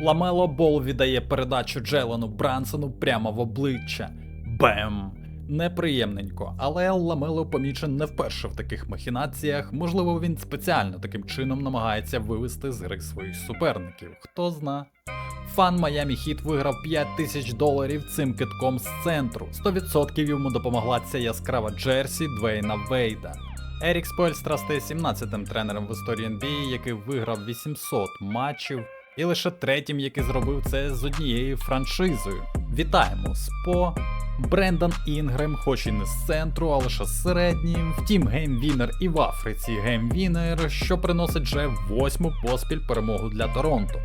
Ламело Бол віддає передачу Джелону Брансону прямо в обличчя. Бем! Неприємненько, але Ламело помічен не вперше в таких махінаціях. Можливо, він спеціально таким чином намагається вивести з гри своїх суперників. Хто зна. Фан Майами Хіт виграв 5 тисяч доларів цим китком з центру. 100% йому допомогла ця яскрава Джерсі Двейна Вейда. Ерік Споельстра стає 17-тим тренером в історії NBA, який виграв 800 матчів, і лише третім, який зробив це з однією франшизою. Вітаємо Спо! Брендан Інгрем, хоч і не з центру, а лише з середнім. Втім, геймвінер і в Африці геймвінер, що приносить вже восьму поспіль перемогу для Торонто.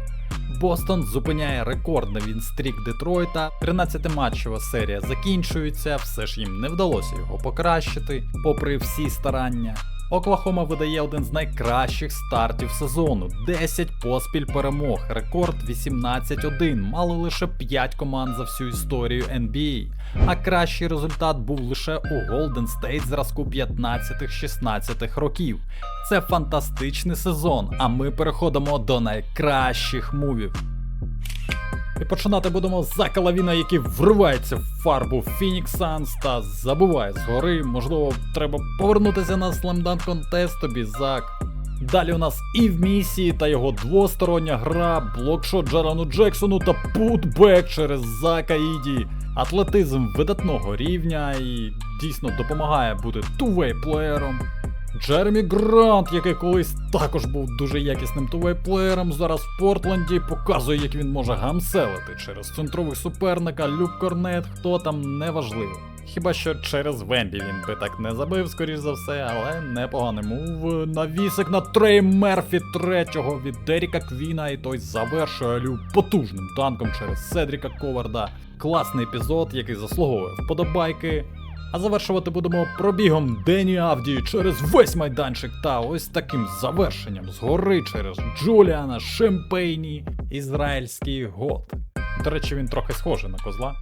Бостон зупиняє рекордний вінстрік Детройта. 13-матчева серія закінчується, все ж їм не вдалося його покращити, попри всі старання. Оклахома видає один з найкращих стартів сезону 10 поспіль перемог, рекорд 18-1, мали лише 5 команд за всю історію NBA. А кращий результат був лише у Golden State зразку 15-16 років. Це фантастичний сезон, а ми переходимо до найкращих мувів. І починати будемо з Зака Лавіна, який вривається в фарбу Phoenix Suns та забуває згори. Можливо, треба повернутися на Slam Contest тобі, Зак. Далі у нас і в місії та його двостороння гра, блокшот Джарану Джексону та путбек через Зака Іді. Атлетизм видатного рівня і дійсно допомагає бути тувей-плеєром. Джеремі Грант, який колись також був дуже якісним тувей-плеєром, зараз в Портленді показує, як він може гамселити через центрових суперника, Люк Корнет, хто там неважливо. Хіба що через Вембі він би так не забив, скоріш за все, але непоганий мув. Навісик на Трей Мерфі третього від Деріка Квіна, і той завершує Алю потужним танком через Седріка Коварда. Класний епізод, який заслуговує вподобайки. А завершувати будемо пробігом Дені Авдії через весь майданчик та ось таким завершенням згори через Джуліана Шемпейні, ізраїльський год. До речі, він трохи схожий на козла.